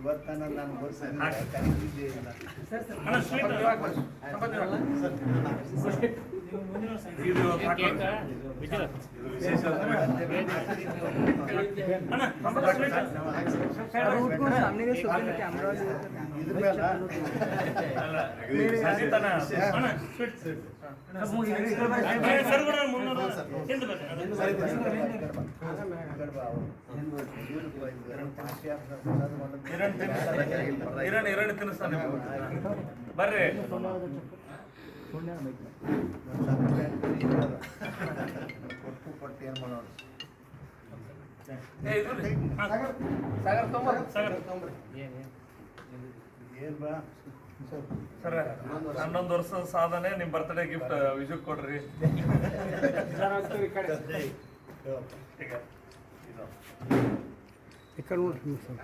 ಇವತ್ತನ ನಾನು ಬಸ್ ಕರೀತಿದ್ದೇ ಇಲ್ಲ ಅಣ್ಣ ಸ್ವೀಟ್ ಹಿಂದೆ ಬರ್ರಿ. ಏನ್ ಬಾ ಸರ್ ಹನ್ನೊಂದು ವರ್ಷದ ಸಾಧನೆ ನಿಮ್ ಬರ್ತ್ಡೇ ಗಿಫ್ಟ್ ವಿಜುಕ್ ಕೊಡ್ರಿ ಈಗ ಈ ನೋಡ್ರಿ ಸರ್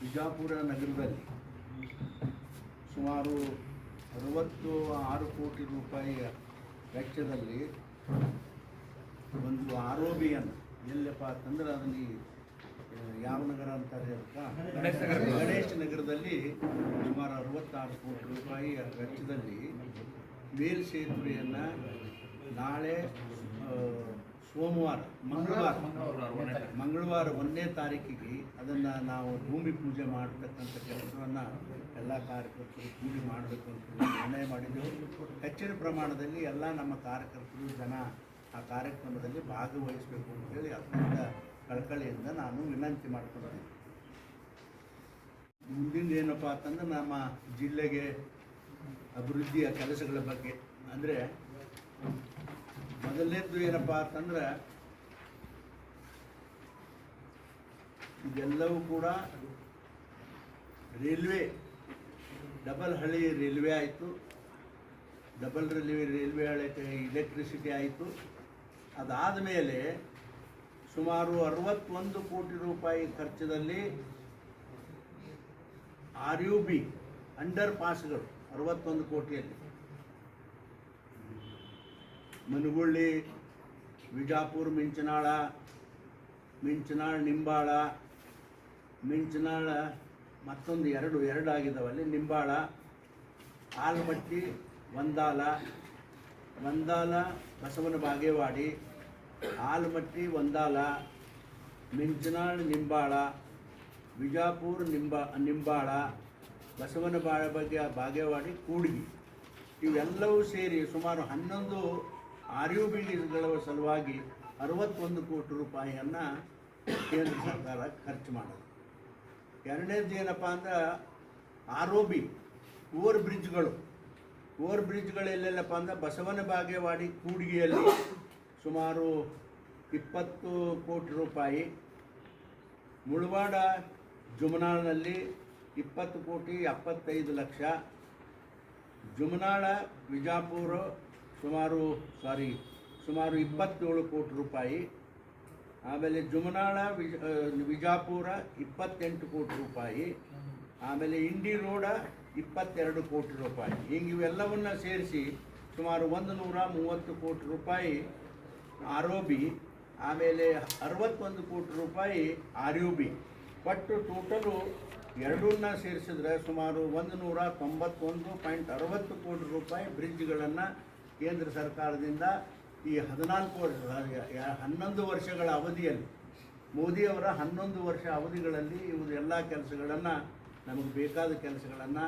ಬಿಜಾಪುರ ನಗರದಲ್ಲಿ ಸುಮಾರು ಅರವತ್ತು ಆರು ಕೋಟಿ ರೂಪಾಯಿಯ ವೆಚ್ಚದಲ್ಲಿ ಒಂದು ಆರೋಬಿಯನ್ನು ಎಲ್ಲಪ್ಪ ಅಂತಂದ್ರೆ ಅದನ್ನ ಯಾವ ನಗರ ಅಂತಾರೆ ಹೇಳ್ತಾ ಗಣೇಶ ನಗರದಲ್ಲಿ ಸುಮಾರು ಅರವತ್ತಾರು ಕೋಟಿ ರೂಪಾಯಿ ವೆಚ್ಚದಲ್ಲಿ ಮೇಲ್ಸೇತುವೆಯನ್ನು ನಾಳೆ ಆ, ಸೋಮವಾರ ಮಂಗಳವಾರ ಮಂಗಳವಾರ ಒಂದನೇ ತಾರೀಕಿಗೆ ಅದನ್ನು ನಾವು ಭೂಮಿ ಪೂಜೆ ಮಾಡತಕ್ಕಂಥ ಕೆಲಸವನ್ನು ಎಲ್ಲ ಕಾರ್ಯಕರ್ತರು ಪೂಜೆ ಮಾಡಬೇಕು ಅಂತ ನಿರ್ಣಯ ಮಾಡಿದ್ದೆವು. ಹೆಚ್ಚಿನ ಪ್ರಮಾಣದಲ್ಲಿ ಎಲ್ಲ ನಮ್ಮ ಕಾರ್ಯಕರ್ತರು ಜನ ಆ ಕಾರ್ಯಕ್ರಮದಲ್ಲಿ ಭಾಗವಹಿಸಬೇಕು ಅಂತೇಳಿ ಅತ್ಯಂತ ಕಳಕಳಿಯಿಂದ ನಾನು ವಿನಂತಿ ಮಾಡ್ಕೊಳ್ತೀನಿ. ಮುಂದಿನ ಏನಪ್ಪ ಅಂತಂದ್ರೆ ನಮ್ಮ ಜಿಲ್ಲೆಗೆ ಅಭಿವೃದ್ಧಿಯ ಕೆಲಸಗಳ ಬಗ್ಗೆ. ಅಂದರೆ ಮೊದಲನೇದ್ದು ಏನಪ್ಪ ಅಂತಂದ್ರೆ ಇದೆಲ್ಲವೂ ಕೂಡ ರೈಲ್ವೆ, ಡಬಲ್ ಹಳಿ ರೈಲ್ವೆ ಆಯಿತು. ಡಬಲ್ ರೈಲ್ವೆ ರೈಲ್ವೆ ಹಳೆ ಎಲೆಕ್ಟ್ರಿಸಿಟಿ ಆಯಿತು. ಅದಾದ ಮೇಲೆ ಸುಮಾರು ಅರವತ್ತೊಂದು ಕೋಟಿ ರೂಪಾಯಿ ಖರ್ಚದಲ್ಲಿ ಆರ್ ಯು ಬಿ ಅಂಡರ್ ಪಾಸ್ಗಳು, ಅರವತ್ತೊಂದು ಕೋಟಿಯಲ್ಲಿ. ಮನುಗುಳ್ಳಿ, ವಿಜಾಪುರ, ಮಿಂಚನಾಳ, ಮಿಂಚನಾಳ್, ನಿಂಬಾಳ, ಮಿಂಚನಾಳ ಮತ್ತೊಂದು ಎರಡು ಎರಡು ಆಗಿದ್ದಾವಲ್ಲಿ ನಿಂಬಾಳ, ಆಲ್ಮಟ್ಟಿ, ವಂದಾಲ ವಂದಾಲ, ಬಸವನ ಬಾಗೇವಾಡಿ ಆಲ್ಮಟ್ಟಿ ಒಂದಾಲ ಮಿಂಚನಾಳ್, ನಿಂಬಾಳ ವಿಜಾಪುರ ನಿಂಬ, ನಿಂಬಾಳ ಬಸವನ ಬಾಳ ಬಗ್ಗೆ ಬಾಗೇವಾಡಿ, ಕೂಡ್ಗಿ. ಇವೆಲ್ಲವೂ ಸೇರಿ ಸುಮಾರು ಹನ್ನೊಂದು ಆರ್ ಯು ಬಿಲ್ಡಿಂಗ್ಗಳ ಸಲುವಾಗಿ ಅರವತ್ತೊಂದು ಕೋಟಿ ರೂಪಾಯಿಯನ್ನು ಕೇಂದ್ರ ಸರ್ಕಾರ ಖರ್ಚು ಮಾಡೋದು. ಎರಡನೇದು ಏನಪ್ಪ ಅಂದ್ರೆ ಆರ್ ಒ ಬಿ ಓವರ್ ಬ್ರಿಡ್ಜ್ಗಳು. ಓವರ್ ಬ್ರಿಡ್ಜ್ಗಳು ಎಲ್ಲೆಲ್ಲಪ್ಪ ಅಂದ್ರೆ ಬಸವನ ಬಾಗೇವಾಡಿ, ಕೂಡ್ಗಿಯಲ್ಲಿ ಸುಮಾರು ಇಪ್ಪತ್ತು ಕೋಟಿ ರೂಪಾಯಿ. ಮುಳವಾಡ ಜುಮನಾಳ್ನಲ್ಲಿ ಇಪ್ಪತ್ತು ಕೋಟಿ ಎಪ್ಪತ್ತೈದು ಲಕ್ಷ. ಜುಮನಾಳ ವಿಜಾಪುರ ಸುಮಾರು, ಸಾರಿ, ಸುಮಾರು ಇಪ್ಪತ್ತೇಳು ಕೋಟಿ ರೂಪಾಯಿ. ಆಮೇಲೆ ಜುಮನಾಳ ವಿಜ ವಿಜಾಪುರ ಇಪ್ಪತ್ತೆಂಟು ಕೋಟಿ ರೂಪಾಯಿ. ಆಮೇಲೆ ಇಂಡಿ ರೋಡ ಇಪ್ಪತ್ತೆರಡು ಕೋಟಿ ರೂಪಾಯಿ. ಹಿಂಗೆ ಇವೆಲ್ಲವನ್ನ ಸೇರಿಸಿ ಸುಮಾರು ಒಂದು ನೂರ ಮೂವತ್ತು ಕೋಟಿ ರೂಪಾಯಿ ಆರ್ ಒ ಬಿ ಆಮೇಲೆ ಅರವತ್ತೊಂದು ಕೋಟಿ ರೂಪಾಯಿ ಆರ್ ಯು ಬಿ ಒಟ್ಟು ಟೋಟಲು ಎರಡನ್ನ ಸೇರಿಸಿದ್ರೆ ಸುಮಾರು ಒಂದು ನೂರ ತೊಂಬತ್ತೊಂದು ಪಾಯಿಂಟ್ ಅರವತ್ತು ಕೋಟಿ ರೂಪಾಯಿ ಬ್ರಿಡ್ಜ್ಗಳನ್ನು ಕೇಂದ್ರ ಸರ್ಕಾರದಿಂದ ಈ ಹದಿನಾಲ್ಕು ವರ್ಷ ಹನ್ನೊಂದು ವರ್ಷಗಳ ಅವಧಿಯಲ್ಲಿ ಮೋದಿಯವರ ಹನ್ನೊಂದು ವರ್ಷ ಅವಧಿಗಳಲ್ಲಿ ಇವು ಎಲ್ಲ ಕೆಲಸಗಳನ್ನು, ನಮಗೆ ಬೇಕಾದ ಕೆಲಸಗಳನ್ನು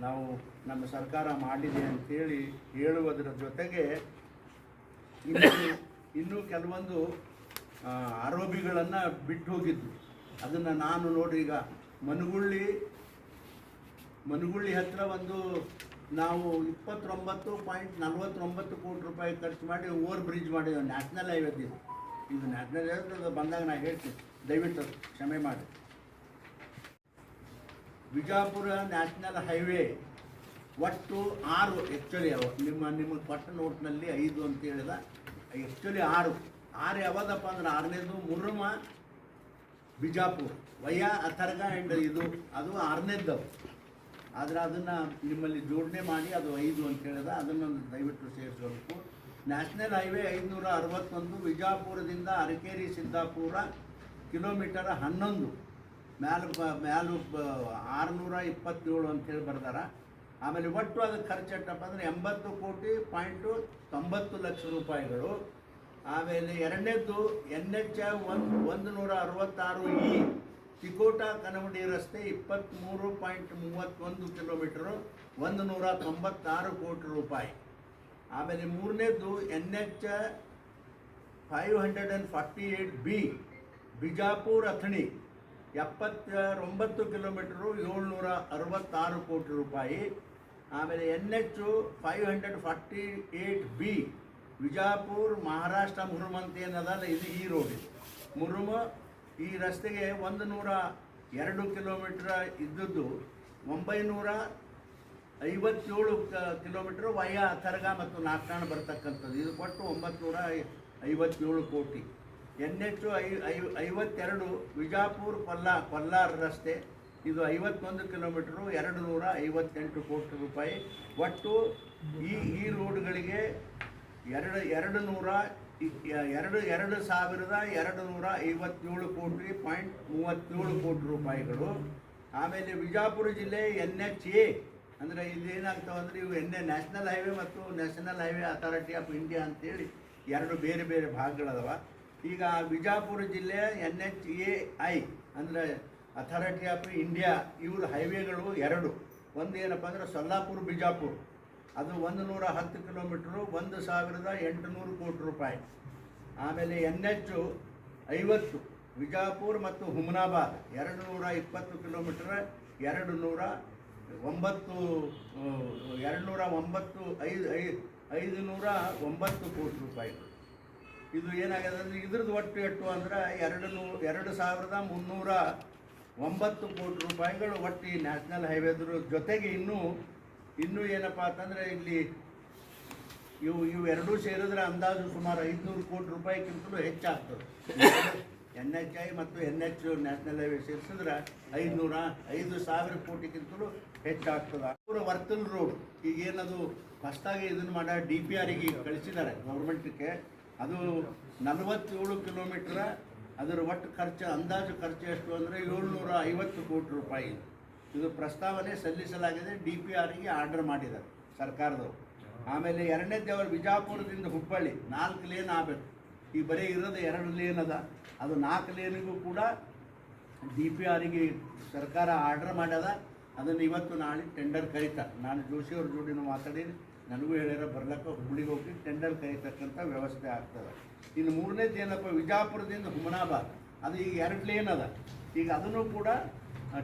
ನಾವು ನಮ್ಮ ಸರ್ಕಾರ ಮಾಡಿದೆ ಅಂತೇಳಿ ಹೇಳುವುದರ ಜೊತೆಗೆ ಇನ್ನು ಕೆಲವೊಂದು ಆರೋಪಿಗಳನ್ನು ಬಿಟ್ಟು ಹೋಗಿದ್ದು ಅದನ್ನು ನಾನು ನೋಡಿ ಈಗ ಮನಗುಳ್ಳಿ ಮನಗುಳ್ಳಿ ಹತ್ತಿರ ಒಂದು ನಾವು ಇಪ್ಪತ್ತೊಂಬತ್ತು ಪಾಯಿಂಟ್ ನಲ್ವತ್ತೊಂಬತ್ತು ಕೋಟಿ ರೂಪಾಯಿ ಖರ್ಚು ಮಾಡಿ ಓವರ್ ಬ್ರಿಡ್ಜ್ ಮಾಡಿದ್ದೇವೆ ನ್ಯಾಷನಲ್ ಹೈವೇ ಇದು. ಇದು ನ್ಯಾಷನಲ್ ಹೈವೇ ಬಂದಾಗ ನಾನು ಹೇಳ್ತೀನಿ. ದಯವಿಟ್ಟು ಕ್ಷಮೆ ಮಾಡಿ. ಬಿಜಾಪುರ ನ್ಯಾಷನಲ್ ಹೈವೇ ಒಟ್ಟು ಆರು ಆ್ಯಕ್ಚುಲಿ ಅವು ನಿಮ್ಮ ನಿಮ್ಮ ಕೊಟ್ಟ ನೋಟ್ನಲ್ಲಿ ಐದು ಅಂತ ಹೇಳಿದ ಆ್ಯಕ್ಚುಲಿ ಆರು? ಆರು ಯಾವ್ದಪ್ಪ ಅಂದ್ರೆ ಆರನೇದು ಮುರ್ರಮ, ಬಿಜಾಪುರ. ವಯ್ಯ, ಅಥರ್ಗ ಆ್ಯಂಡ್ ಇದು, ಅದು ಆರನೇದ್ದು. ಆದರೆ ಅದನ್ನು ನಿಮ್ಮಲ್ಲಿ ಜೋಡಣೆ ಮಾಡಿ ಅದು ಐದು ಅಂತ ಹೇಳಿದ ಅದನ್ನು ದಯವಿಟ್ಟು ಸೇರಿಸಬೇಕು ನ್ಯಾಷನಲ್ ಹೈವೇ ಐದುನೂರ ಅರವತ್ತೊಂದು ವಿಜಾಪುರದಿಂದ ಅರಕೇರಿ, ಸಿದ್ದಾಪುರ ಕಿಲೋಮೀಟರ್ ಹನ್ನೊಂದು. ಮ್ಯಾಲ ಮ್ಯಾಲು ಆರುನೂರ ಇಪ್ಪತ್ತೇಳು ಅಂತೇಳಿ ಬರ್ದಾರ. ಆಮೇಲೆ ಒಟ್ಟು ಅದಕ್ಕೆ ಖರ್ಚು ಎಟ್ಟಪ್ಪ ಅಂದರೆ ಎಂಬತ್ತು ಕೋಟಿ ಪಾಯಿಂಟು ತೊಂಬತ್ತು ಲಕ್ಷ ರೂಪಾಯಿಗಳು. ಆಮೇಲೆ ಎರಡನೇದ್ದು ಎನ್ ಎಚ್ ಒಂದು ಒಂದು ನೂರ ಅರವತ್ತಾರು ಇ ತಿಕೋಟ ಕನವಡಿ ರಸ್ತೆ ಇಪ್ಪತ್ತ್ಮೂರು ಪಾಯಿಂಟ್ ಮೂವತ್ತೊಂದು ಕಿಲೋಮೀಟರು, ಒಂದು ನೂರ ತೊಂಬತ್ತಾರು ಕೋಟಿ ರೂಪಾಯಿ. ಆಮೇಲೆ ಮೂರನೇದ್ದು N H five hundred and forty eight B, Bijapur Athani, ಎಪ್ಪತ್ತೊಂಬತ್ತು ಕಿಲೋಮೀಟರು, ಏಳ್ನೂರ ಅರವತ್ತಾರು ಕೋಟಿ ರೂಪಾಯಿ. ಆಮೇಲೆ N H five hundred forty eight B, Vijapur, Maharashtra Murum ಅಂತ ಏನದಲ್ಲ ಇದು ಈ ರೋಡ್ ಮುರುಮ್ ಈ ರಸ್ತೆಗೆ ಒಂದು ನೂರ ಎರಡು ಕಿಲೋಮೀಟ್ರ್ ಇದ್ದದ್ದು, ಒಂಬೈನೂರ ಐವತ್ತೇಳು ಕಿಲೋಮೀಟ್ರ್ ವಯ, ತರಗ ಮತ್ತು ನಾಕಾಣ ಬರ್ತಕ್ಕಂಥದ್ದು. ಇದು ಕೊಟ್ಟು ಒಂಬತ್ತು ನೂರ ಐವತ್ತೇಳು ಕೋಟಿ. ಎನ್ ಎಚ್ ಐ, ಐವತ್ತೆರಡು ವಿಜಾಪುರ್, ಕೊಲ್ಲ, ಕೊಲ್ಲಾರ್ ರಸ್ತೆ. ಇದು ಐವತ್ತೊಂದು ಕಿಲೋಮೀಟ್ರು ಎರಡು ನೂರ ಐವತ್ತೆಂಟು ಕೋಟಿ ರೂಪಾಯಿ. ಒಟ್ಟು ಈ ಈ ರೋಡ್ಗಳಿಗೆ ಎರಡು ಎರಡು ನೂರ ಎರಡು ಎರಡು ಸಾವಿರದ ಎರಡು ನೂರ ಐವತ್ತೇಳು ಕೋಟಿ ಪಾಯಿಂಟ್ ಮೂವತ್ತೇಳು ಕೋಟಿ ರೂಪಾಯಿಗಳು. ಆಮೇಲೆ ವಿಜಾಪುರ ಜಿಲ್ಲೆ ಎನ್ ಎಚ್ ಎ ಅಂದರೆ ಇದೇನಾಗ್ತಾವೆ ಅಂದರೆ ಇವು ಎನ್ ಎ ನ್ಯಾಷನಲ್ ಹೈವೇ ಮತ್ತು national highway authority of India ಅಂತೇಳಿ ಎರಡು ಬೇರೆ ಬೇರೆ ಭಾಗಗಳದವ. ಈಗ ವಿಜಾಪುರ ಜಿಲ್ಲೆ ಎನ್ ಎಚ್ ಎ ಐ ಅಂದರೆ ಅಥಾರಿಟಿ ಆಫ್ ಇಂಡಿಯಾ, ಇವ್ರ ಹೈವೇಗಳು ಎರಡು. ಒಂದು ಏನಪ್ಪ ಅಂದರೆ ಸೊಲ್ಲಾಪುರ, ಬಿಜಾಪುರ. ಅದು ಒಂದು ನೂರ ಹತ್ತು ಕಿಲೋಮೀಟ್ರು, ಒಂದು ಸಾವಿರದ ಎಂಟುನೂರು ಕೋಟಿ ರೂಪಾಯಿ. ಆಮೇಲೆ ಎನ್ ಎಚ್ ಐವತ್ತು, ಬಿಜಾಪುರ್ ಮತ್ತು ಹುಮನಾಬಾದ್. ಎರಡು ನೂರ ಇಪ್ಪತ್ತು ಕಿಲೋಮೀಟರ್, ಎರಡು ನೂರ ಒಂಬತ್ತು ಎರಡು ನೂರ ಒಂಬತ್ತು, ಐದು ಐದು ಐದು ನೂರ ಒಂಬತ್ತು ಕೋಟಿ ರೂಪಾಯಿ. ಇದು ಏನಾಗಿದೆ ಅಂದರೆ ಇದ್ರದ್ದು ಒಟ್ಟು ಎಟ್ಟು ಅಂದ್ರೆ ಎರಡು ನೂ, ಎರಡು ಸಾವಿರದ ಮುನ್ನೂರ ಒಂಬತ್ತು ಕೋಟಿ ರೂಪಾಯಿಗಳು ಒಟ್ಟು ನ್ಯಾಷನಲ್ ಹೈವೇದ್ರ ಜೊತೆಗೆ ಇನ್ನೂ ಇನ್ನೂ ಏನಪ್ಪ ಅಂತಂದರೆ ಇಲ್ಲಿ ಇವು ಇವು ಎರಡೂ ಸೇರಿದ್ರೆ ಅಂದಾಜು ಸುಮಾರು ಐದುನೂರು ಕೋಟಿ ರೂಪಾಯಿಗಿಂತಲೂ ಹೆಚ್ಚಾಗ್ತದೆ. ಎನ್ ಎಚ್ ಐ ಮತ್ತು ಎನ್ ಎಚ್ ನ್ಯಾಷನಲ್ ಹೈವೇ ಸೇರಿಸಿದ್ರೆ ಐದುನೂರ ಐದು ಸಾವಿರ ಕೋಟಿಗಿಂತಲೂ ಹೆಚ್ಚಾಗ್ತದೆ. ಪೂರ ವರ್ತಲ್ ರೋಡ್, ಈಗ ಏನದು ಫಸ್ಟಾಗಿ ಇದನ್ನು ಮಾಡ ಡಿ ಪಿ ಆರಿಗೆ ಕಳಿಸಿದ್ದಾರೆ ಗೌರ್ಮೆಂಟ್ಗೆ. ಅದು ನಲವತ್ತೇಳು ಕಿಲೋಮೀಟ್ರ ಅದರ ಒಟ್ಟು ಖರ್ಚು, ಅಂದಾಜು ಖರ್ಚು ಎಷ್ಟು ಅಂದರೆ ಏಳ್ನೂರ ಐವತ್ತು ಕೋಟಿ ರೂಪಾಯಿ. ಇದು ಪ್ರಸ್ತಾವನೆ ಸಲ್ಲಿಸಲಾಗಿದೆ, ಡಿ ಪಿ ಆರ್ಗೆ ಆರ್ಡರ್ ಮಾಡಿದ್ದಾರೆ ಸರ್ಕಾರದವರು. ಆಮೇಲೆ ಎರಡನೇ ಅವರು ಬಿಜಾಪುರದಿಂದ ಹುಬ್ಬಳ್ಳಿ. ನಾಲ್ಕು ಲೇನ್ ಆಗಬೇಕು. ಈ ಬರೀ ಇರೋದು ಎರಡು ಲೇನ್ ಅದ. ಅದು ನಾಲ್ಕು ಲೇನಿಗೂ ಕೂಡ ಡಿ ಪಿ ಆರಿಗೆ ಸರ್ಕಾರ ಆರ್ಡರ್ ಮಾಡ್ಯದ. ಅದನ್ನು ಇವತ್ತು ನಾಳೆ ಟೆಂಡರ್ ಕರೀತಾರೆ ನಾನು ಜೋಶಿ ಅವ್ರ ಜೋಡಿನೂ ಮಾತಾಡೀನಿ ನನಗೂ ಹೇಳಿರೋ ಬರ್ಲಕ್ಕ ಹುಬ್ಬಳ್ಳಿಗೆ ಹೋಗಿ ಟೆಂಡರ್ ಕರೀತಕ್ಕಂಥ ವ್ಯವಸ್ಥೆ ಆಗ್ತದೆ. ಇನ್ನು ಮೂರನೇದು ಏನಪ್ಪ, ವಿಜಾಪುರದಿಂದ ಹುಮನಾಬಾದ್. ಅದು ಈಗ ಎರಡು ಲೇನ್ ಅದ. ಈಗ ಅದನ್ನು ಕೂಡ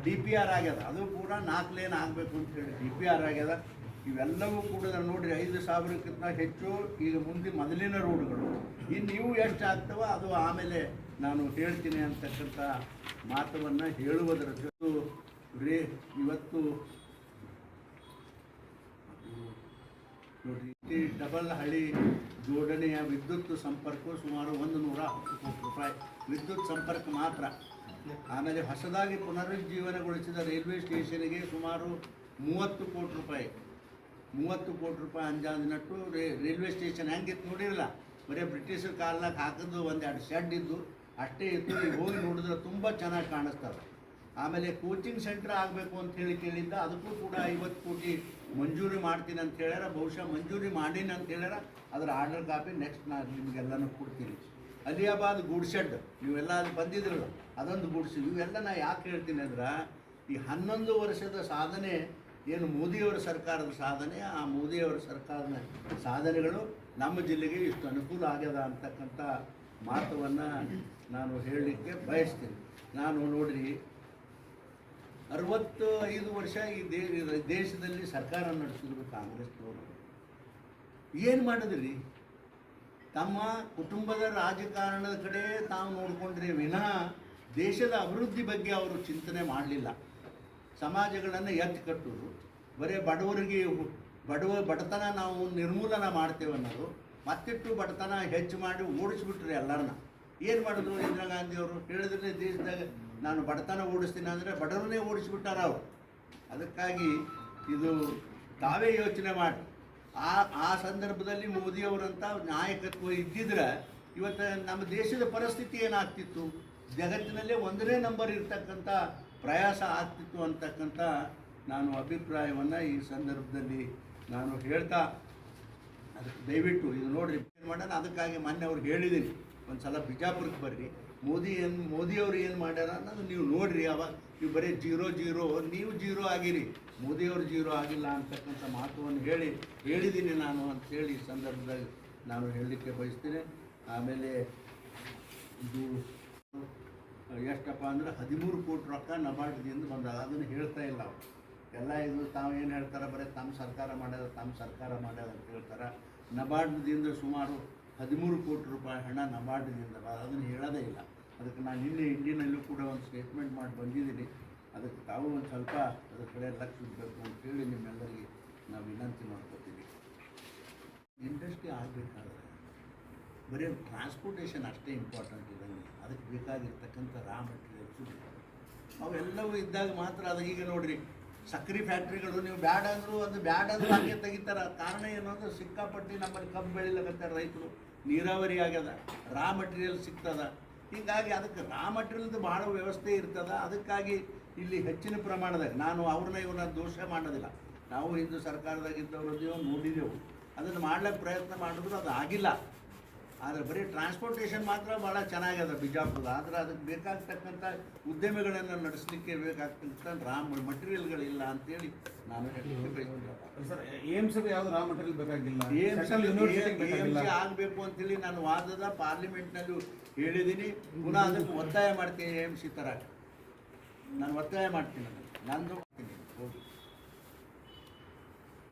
ಡಿ ಪಿ ಆರ್ ಆಗ್ಯದ. ಅದು ಕೂಡ ನಾಲ್ಕು ಲೇನ್ ಆಗಬೇಕು ಅಂತ ಹೇಳಿ ಡಿ ಪಿ ಆರ್ ಆಗ್ಯದ. ಇವೆಲ್ಲವೂ ಕೂಡ ನೋಡಿರಿ, ಐದು ಸಾವಿರಕ್ಕಿಂತ ಹೆಚ್ಚು ಈಗ ಮುಂದೆ ಮೊದಲಿನ ರೋಡ್ಗಳು ಇನ್ನು ನೀವು ಎಷ್ಟು ಆಗ್ತವ ಅದು ಆಮೇಲೆ ನಾನು ಹೇಳ್ತೀನಿ ಅಂತಕ್ಕಂಥ ಮಾತವನ್ನು ಹೇಳುವುದರ ಜೊತೆ. ರೇ ಇವತ್ತು ನೋಡ್ರಿ ಈ ಡಬಲ್ ಹಳಿ ಜೋಡಣೆಯ ವಿದ್ಯುತ್ ಸಂಪರ್ಕ ಸುಮಾರು ಒಂದು ನೂರ ಹತ್ತು ಕೋಟಿ ರೂಪಾಯಿ. ವಿದ್ಯುತ್ ಸಂಪರ್ಕ ಮಾತ್ರ. ಆಮೇಲೆ ಹೊಸದಾಗಿ ಪುನರುಜ್ಜೀವನಗೊಳಿಸಿದ ರೈಲ್ವೆ ಸ್ಟೇಷನ್ಗೆ ಸುಮಾರು ಮೂವತ್ತು ಕೋಟಿ ರೂಪಾಯಿ. ಮೂವತ್ತು ಕೋಟಿ ರೂಪಾಯಿ ಅಂಜಾದಿನಟ್ಟು ರೇ, ರೈಲ್ವೆ ಸ್ಟೇಷನ್ ಹೆಂಗಿತ್ತು ನೋಡಿರಲ್ಲ? ಬರೀ ಬ್ರಿಟಿಷರ ಕಾಲನಾಗ ಹಾಕಿದ್ದು ಒಂದೆರಡು ಶೆಡ್ ಇದ್ದು, ಅಷ್ಟೇ ಇದ್ದು ಹೋಗಿ ನೋಡಿದ್ರೆ ತುಂಬ ಚೆನ್ನಾಗಿ ಕಾಣಿಸ್ತವೆ ಆಮೇಲೆ ಕೋಚಿಂಗ್ ಸೆಂಟರ್ ಆಗಬೇಕು ಅಂತ ಹೇಳಿ ಕೇಳಿದ್ದ, ಅದಕ್ಕೂ ಕೂಡ ಐವತ್ತು ಕೋಟಿ ಮಂಜೂರಿ ಮಾಡ್ತೀನಿ ಅಂತ ಹೇಳ್ಯಾರ. ಬಹುಶಃ ಮಂಜೂರಿ ಮಾಡೀನಿ ಅಂತ ಹೇಳ್ಯಾರ. ಅದರ ಆರ್ಡರ್ ಕಾಪಿ ನೆಕ್ಸ್ಟ್ ನಾನು ನಿಮಗೆಲ್ಲನೂ ಕೊಡ್ತೀನಿ. ಅಲಿಯಾಬಾದ್ ಗೂಡ್ ಶೆಡ್ ನೀವೆಲ್ಲ ಅಲ್ಲಿ ಬಂದಿದ್ರಲ್ಲ, ಅದೊಂದು ಗೂಡ್ಸ್. ಇವೆಲ್ಲ ನಾ ಯಾಕೆ ಹೇಳ್ತೀನಿ ಅಂದ್ರೆ, ಈ ಹನ್ನೊಂದು ವರ್ಷದ ಸಾಧನೆ ಏನು ಮೋದಿಯವರ ಸರ್ಕಾರದ ಸಾಧನೆ, ಆ ಮೋದಿಯವರ ಸರ್ಕಾರದ ಸಾಧನೆಗಳು ನಮ್ಮ ಜಿಲ್ಲೆಗೆ ಇಷ್ಟು ಅನುಕೂಲ ಆಗ್ಯದ ಅಂತಕ್ಕಂಥ ಮಾತವನ್ನು ನಾನು ಹೇಳಲಿಕ್ಕೆ ಬಯಸ್ತೀನಿ. ನಾನು ನೋಡ್ರಿ ಅರವತ್ತು ಐದು ವರ್ಷ ಈ ದೇ, ದೇಶದಲ್ಲಿ ಸರ್ಕಾರ ನಡೆಸಿದ್ರು ಕಾಂಗ್ರೆಸ್ನವರು ಏನು ಮಾಡಿದ್ರಿ? ತಮ್ಮ ಕುಟುಂಬದ ರಾಜಕಾರಣದ ಕಡೆ ತಾವು ನೋಡಿಕೊಂಡ್ರೆ ವಿನಃ ದೇಶದ ಅಭಿವೃದ್ಧಿ ಬಗ್ಗೆ ಅವರು ಚಿಂತನೆ ಮಾಡಲಿಲ್ಲ. ಸಮಾಜಗಳನ್ನು ಎತ್ತಿ ಕಟ್ಟೋರು ಬರೀ ಬಡವರಿಗೆ ಬಡವ, ಬಡತನ ನಾವು ನಿರ್ಮೂಲನ ಮಾಡ್ತೇವೆ ಅನ್ನೋದು. ಮತ್ತಿಟ್ಟು ಬಡತನ ಹೆಚ್ಚು ಮಾಡಿ ಓಡಿಸ್ಬಿಟ್ರಿ ಎಲ್ಲರನ್ನ. ಏನು ಮಾಡಿದ್ರು ಇಂದಿರಾ ಗಾಂಧಿ ಅವರು? ಹೇಳಿದ್ರೆ ದೇಶದಾಗ ನಾನು ಬಡತನ ಓಡಿಸ್ತೀನಿ ಅಂದರೆ ಬಡವರನ್ನೇ ಓಡಿಸ್ಬಿಟ್ಟಾರ ಅವರು. ಅದಕ್ಕಾಗಿ ಇದು ತಾವೇ ಯೋಚನೆ ಮಾಡಿ. ಆ ಆ ಸಂದರ್ಭದಲ್ಲಿ ಮೋದಿಯವರಂಥ ನಾಯಕತ್ವ ಇದ್ದಿದ್ರೆ ಇವತ್ತು ನಮ್ಮ ದೇಶದ ಪರಿಸ್ಥಿತಿ ಏನಾಗ್ತಿತ್ತು? ಜಗತ್ತಿನಲ್ಲೇ ಒಂದನೇ ನಂಬರ್ ಇರ್ತಕ್ಕಂಥ ಪ್ರಯಾಸ ಆಗ್ತಿತ್ತು ಅಂತಕ್ಕಂಥ ನಾನು ಅಭಿಪ್ರಾಯವನ್ನು ಈ ಸಂದರ್ಭದಲ್ಲಿ ನಾನು ಹೇಳ್ತಾ ಅದಕ್ಕೆ ದಯವಿಟ್ಟು ಇದು ನೋಡಿರಿ. ಏನು ಮಾಡೋಣ? ಅದಕ್ಕಾಗಿ ಮೊನ್ನೆ ಅವ್ರಿಗೆ ಹೇಳಿದ್ದೀನಿ ಒಂದು ಸಲ ಬಿಜಾಪುರಕ್ಕೆ ಬರ್ರಿ. ಮೋದಿ ಏನು ಮೋದಿಯವರು ಏನು ಮಾಡ್ಯಾರ ಅನ್ನೋದು ನೀವು ನೋಡ್ರಿ, ಅವಾಗ ನೀವು ಬರೀ ಜೀರೋ ಜೀರೋ, ನೀವು ಜೀರೋ ಆಗಿರಿ ಮೋದಿಯವರು ಜೀರೋ ಆಗಿಲ್ಲ ಅಂತಕ್ಕಂಥ ಮಾತುವನ್ನು ಹೇಳಿ ಹೇಳಿದ್ದೀನಿ ನಾನು ಅಂತ ಹೇಳಿ ಈ ಸಂದರ್ಭದಲ್ಲಿ ನಾನು ಹೇಳಲಿಕ್ಕೆ ಬಯಸ್ತೇನೆ. ಆಮೇಲೆ ಇದು, ಎಷ್ಟಪ್ಪ ಅಂದ್ರೆ ಹದಿಮೂರು ಕೋಟಿ ರೊಕ್ಕ ನಬಾರ್ಡ್ದಿಂದ ಬಂದಾಗ ಅದನ್ನು ಹೇಳ್ತಾ ಇಲ್ಲ ಅವರು. ಎಲ್ಲ ಇದು ತಾವು ಏನು ಹೇಳ್ತಾರೆ ಬರೀ ತಮ್ಮ ಸರ್ಕಾರ ಮಾಡ್ಯಾರ ತಮ್ಮ ಸರ್ಕಾರ ಮಾಡ್ಯಾರ ಅಂತ ಹೇಳ್ತಾರೆ. ನಬಾರ್ಡ್ದಿಂದ ಸುಮಾರು ಹದಿಮೂರು ಕೋಟಿ ರೂಪಾಯಿ ಹಣ ನಬಾರ್ಡಿನಿಂದ ಅದನ್ನು ಹೇಳೋದೇ ಇಲ್ಲ. ಅದಕ್ಕೆ ನಾನು ನಿನ್ನೆ ಇಂಡಿಯನಲ್ಲೂ ಕೂಡ ಒಂದು ಸ್ಟೇಟ್ಮೆಂಟ್ ಮಾಡಿ ಬಂದಿದ್ದೀನಿ. ಅದಕ್ಕೆ ತಾವು ಒಂದು ಸ್ವಲ್ಪ ಅದರ ಕಡೆ ಲಕ್ಷ ಇಡಬೇಕು ಅಂತೇಳಿ ನಿಮ್ಮೆಲ್ಲರಿಗೆ ನಾವು ವಿನಂತಿ ಮಾಡ್ಕೋತೀವಿ ಇಂಡಸ್ಟ್ರಿ ಆಗಬೇಕಾದ್ರೆ ಬರೀ ಟ್ರಾನ್ಸ್ಪೋರ್ಟೇಷನ್ ಅಷ್ಟೇ ಇಂಪಾರ್ಟೆಂಟ್ ಇದೆ ಅದಕ್ಕೆ ಬೇಕಾಗಿರ್ತಕ್ಕಂಥ ರಾ ಮೆಟೀರಿಯಲ್ಸು ಅವೆಲ್ಲವೂ ಇದ್ದಾಗ ಮಾತ್ರ ಅದು ಈಗ ನೋಡ್ರಿ. ಸಕ್ರೆ ಫ್ಯಾಕ್ಟ್ರಿಗಳು, ನೀವು ಬ್ಯಾಡ್ ಅಂದ್ರು ಅದು ಬ್ಯಾಡ ಅಂದ್ರು ಹಾಗೆ ತೆಗಿತಾರ. ಕಾರಣ ಏನು ಅಂದ್ರೆ ಸಿಕ್ಕಾಪಟ್ಟಿ ನಮ್ಮಲ್ಲಿ ಕಬ್ಬು ಬೆಳಿಲಕತ್ತಾರ ರೈತರು. ನೀರಾವರಿ ಆಗ್ಯದ ರಾ ಮಟೀರಿಯಲ್ ಸಿಗ್ತದ. ಹೀಗಾಗಿ ಅದಕ್ಕೆ ರಾ ಮಟೀರಿಯಲ್ದು ಭಾಳ ವ್ಯವಸ್ಥೆ ಇರ್ತದ. ಅದಕ್ಕಾಗಿ ಇಲ್ಲಿ ಹೆಚ್ಚಿನ ಪ್ರಮಾಣದಾಗ, ನಾನು ಅವ್ರನ್ನ ಇವ್ರನ್ನ ದೋಷ ಮಾಡೋದಿಲ್ಲ. ನಾವು ಹಿಂದೂ ಸರ್ಕಾರದಾಗಿದ್ದವ್ರದ್ದು ನೋಡಿದೆವು. ಅದನ್ನು ಮಾಡ್ಲಿಕ್ಕೆ ಪ್ರಯತ್ನ ಮಾಡಿದ್ರು ಅದು ಆಗಿಲ್ಲ. ಆದರೆ ಬರೀ ಟ್ರಾನ್ಸ್ಪೋರ್ಟೇಷನ್ ಮಾತ್ರ ಭಾಳ ಚೆನ್ನಾಗ್ಯದ ಬಿಜಾಪುರ. ಆದರೆ ಅದಕ್ಕೆ ಬೇಕಾಗ್ತಕ್ಕಂಥ ಉದ್ಯಮಿಗಳನ್ನು ನಡೆಸಲಿಕ್ಕೆ ಬೇಕಾಗ್ತಕ್ಕಂಥ ರಾ ಮಟೀರಿಯಲ್ಗಳಿಲ್ಲ ಅಂತೇಳಿ ನಾನು ಹೇಳಲಿಕ್ಕೆ ಯಾವ್ದು ರಾ ಮಟೀರಿಯಲ್ ಬೇಕಾಗಿಲ್ಲ? ಆಗಬೇಕು ಅಂತೇಳಿ ನಾನು ವಾದದ ಪಾರ್ಲಿಮೆಂಟ್ನಲ್ಲೂ ಹೇಳಿದ್ದೀನಿ ಪುನಃ ಅದಕ್ಕೆ ಒತ್ತಾಯ ಮಾಡ್ತೀನಿ ಎಂ ಸಿ ಥರ ನಾನು ಒತ್ತಾಯ ಮಾಡ್ತೀನಿ ನಾನು ನಂದು